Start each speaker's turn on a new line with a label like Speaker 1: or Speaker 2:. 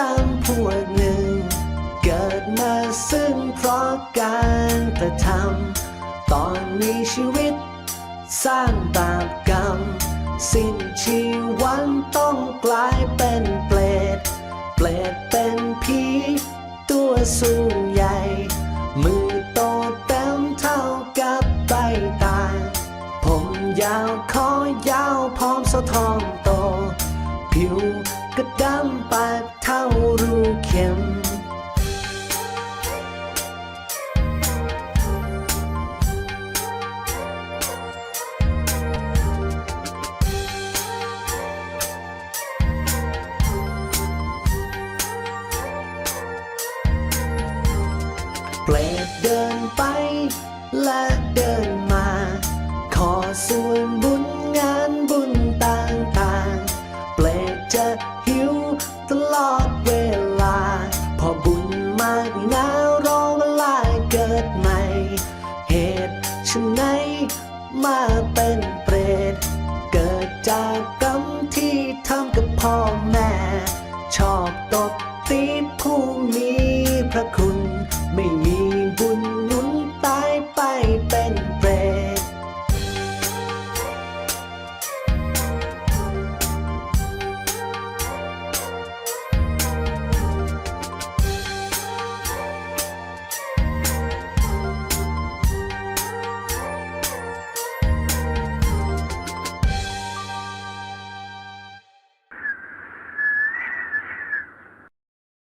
Speaker 1: จำพวกหนึ่ง เกิดมาซึ่งเพราะการกระทำตอนมีชีวิต สร้างบาปกรรม สิ้นชีวันต้องกลายเป็นเปรตเปรตเป็นผีตัวสูงใหญ่ มือโตเต็มเท่ากับใบตา ผมยาวคอยาวพร้อมสะทองโต ผิวก็ดำไป ลดเดิากหนาวรอเวลาเกิดใหม่ เหตุชนไหนมาเป็นเปรต เกิดจากกรรมที่ทำกับพ่อแม่ ชอบตบตีผู้มีพระคุณไม่มี